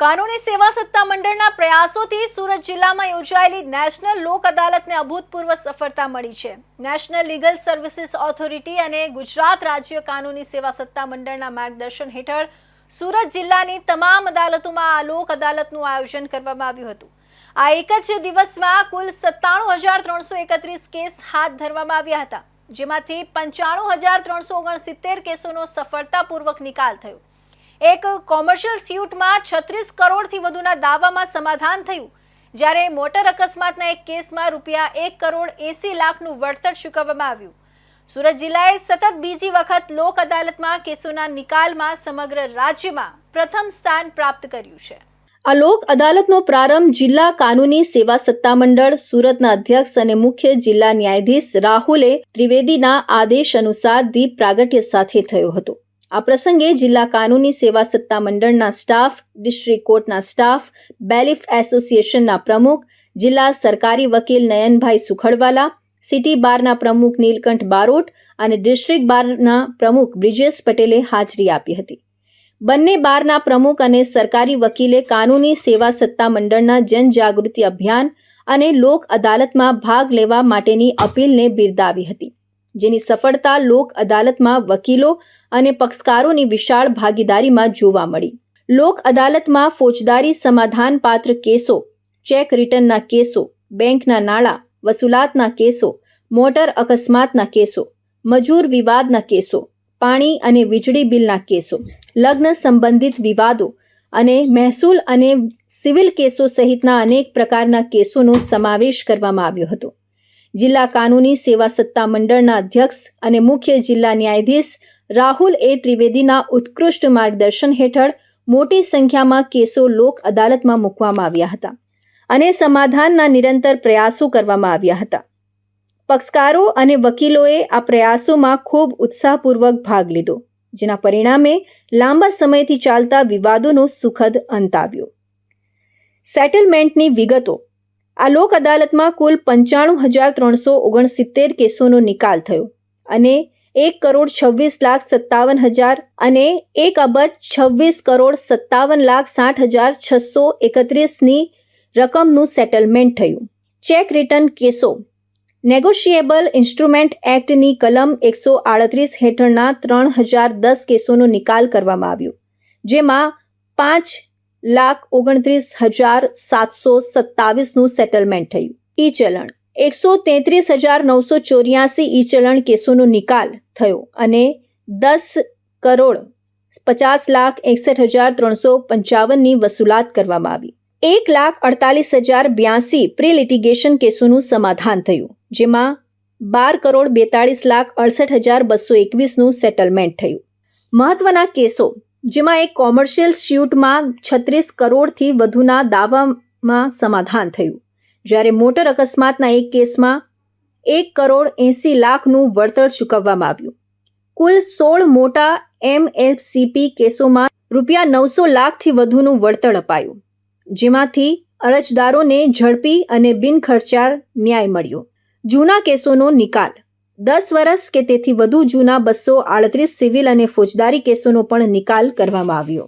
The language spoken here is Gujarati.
કાનૂની સેવા સત્તા મંડળના પ્રયાસોથી સુરત જિલ્લામાં યોજાયેલી નેશનલ લોક અદાલતને અભૂતપૂર્વ સફળતા મળી છે. નેશનલ લીગલ સર્વિસીસ ઓથોરિટી અને ગુજરાત રાજ્ય કાનૂની સેવા સત્તા મંડળના માર્ગદર્શન હેઠળ સુરત જિલ્લાની તમામ અદાલતોમાં આ લોક અદાલતનું આયોજન કરવામાં આવ્યું હતું. આ એક જ દિવસમાં કુલ સત્તાણું હજાર ત્રણસો એકત્રીસ કેસ હાથ ધરવામાં આવ્યા હતા, જેમાંથી પંચાણું હજાર ત્રણસો ઓગણસિત્તેર કેસોનો સફળતાપૂર્વક નિકાલ થયો. એક કોમર્શિયલ સ્યુટમાં છત્રીસ કરોડથી વધુના દાવામાં સમાધાન થયું. જ્યારે મોટર અકસ્માતના એક કેસમાં રૂપિયા એક કરોડ એસી લાખનું વળતર ચૂકવવામાં આવ્યું. સુરત જિલ્લાએ સતત બીજી વખત લોક અદાલતમાં કેસોના નિકાલમાં સમગ્ર રાજ્યમાં પ્રથમ સ્થાન પ્રાપ્ત કર્યું છે. આ લોક અદાલતનો પ્રારંભ જિલ્લા કાનૂની સેવા સત્તામંડળ, સુરતના અધ્યક્ષ અને મુખ્ય જિલ્લા ન્યાયાધીશ રાહુલે ત્રિવેદીના આદેશ અનુસાર દીપ પ્રાગટ્ય સાથે થયો હતો. આ પ્રસંગે જિલ્લા કાનૂની સેવા સત્તા મંડળના સ્ટાફ, ડિસ્ટ્રિક્ટ કોર્ટના સ્ટાફ, બેલિફ એસોસિએશનના પ્રમુખ, જિલ્લા સરકારી વકીલ નયનભાઈ સુખડવાલા, સિટી બારના પ્રમુખ નીલકંઠ બારોટ અને ડિસ્ટ્રિક્ટ બારના પ્રમુખ બ્રિજેશ પટેલે હાજરી આપી હતી. બંને બારના પ્રમુખ અને સરકારી વકીલે કાનૂની સેવા સત્તા મંડળના જનજાગૃતિ અભિયાન અને લોક અદાલતમાં ભાગ લેવા માટેની અપીલને બિરદાવી હતી. જેની સફળતા લોક અદાલતમાં વકીલો અને પક્ષકારોની વિશાળ ભાગીદારીમાં જોવા મળી. લોક અદાલતમાં ફોજદારી સમાધાનપાત્ર કેસો, ચેક રિટર્નના કેસો, બેંકના નાણાં, વસૂલાતના કેસો, મોટર અકસ્માતના કેસો, મજૂર વિવાદના કેસો, પાણી અને વીજળી બિલના કેસો, લગ્ન સંબંધિત વિવાદો અને મહેસૂલ અને સિવિલ કેસો સહિતના અનેક પ્રકારના કેસોનો સમાવેશ કરવામાં આવ્યો હતો. જિલ્લા કાનૂની સેવા સત્તા મંડળના અધ્યક્ષ અને મુખ્ય જિલ્લા ન્યાયાધીશ રાહુલ એ ત્રિવેદીના ઉત્કૃષ્ટ માર્ગદર્શન હેઠળ મોટી સંખ્યામાં કેસો લોક અદાલતમાં મૂકવામાં આવ્યા હતા અને સમાધાનના નિરંતર પ્રયાસો કરવામાં આવ્યા હતા. પક્ષકારો અને વકીલોએ આ પ્રયાસોમાં ખૂબ ઉત્સાહપૂર્વક ભાગ લીધો, જેના પરિણામે લાંબા સમયથી ચાલતા વિવાદોનો સુખદ અંત આવ્યો. સેટલમેન્ટની વિગતો આ લોક અદાલતમાં કુલ પંચાણું હજાર ત્રણસો ઓગણસિત્તેર કેસોનો નિકાલ થયો અને એક કરોડ છવ્વીસ લાખ સત્તાવન હજાર અને એક અબજ છવ્વીસ કરોડ સત્તાવન લાખ સાઠ હજાર છસો એકત્રીસની રકમનું સેટલમેન્ટ થયું. ચેક રિટર્ન કેસો. નેગોશિયેબલ ઇન્સ્ટ્રુમેન્ટ એક્ટની કલમ એકસો આડત્રીસ હેઠળના ત્રણ હજાર દસ કેસોનો નિકાલ કરવામાં આવ્યો, જેમાં પાંચ લાખ ઓગણત્રીસ હજાર સાતસો સત્તાવીસનું સેટલમેન્ટ થયું. ઈ ચલણ. એકસો તેત્રીસ હજાર નવસો ચોર્યાસી ઈ ચલણ કેસોનો નિકાલ થયો અને દસ કરોડ પચાસ લાખ એકસઠ હજાર ત્રણસો પંચાવનની વસૂલાત કરવામાં આવી. એક લાખ અડતાલીસ હજાર બ્યાસી પ્રી લિટિગેશન કેસોનું સમાધાન થયું, જેમાં બાર કરોડ બેતાળીસ લાખ અડસઠ હજાર બસો એકવીસનું સેટલમેન્ટ થયું. મહત્વના કેસો. જેમાં એક કોમર્શિયલ સ્યુટમાં છત્રીસ કરોડથી વધુના દાવામાં સમાધાન થયું. જ્યારે મોટર અકસ્માતના એક કેસમાં એક કરોડ એંસી લાખનું વળતર ચૂકવવામાં આવ્યું. કુલ સોળ મોટા એમએફસીપી કેસોમાં રૂપિયા નવસો લાખથી વધુનું વળતર અપાયું, જેમાંથી અરજદારોને ઝડપી અને બિનખર્ચાળ ન્યાય મળ્યો. જૂના કેસોનો નિકાલ. દસ વર્ષ કે તેથી વધુ જૂના બસો આડત્રીસ સિવિલ અને ફોજદારી કેસોનો પણ નિકાલ કરવામાં આવ્યો.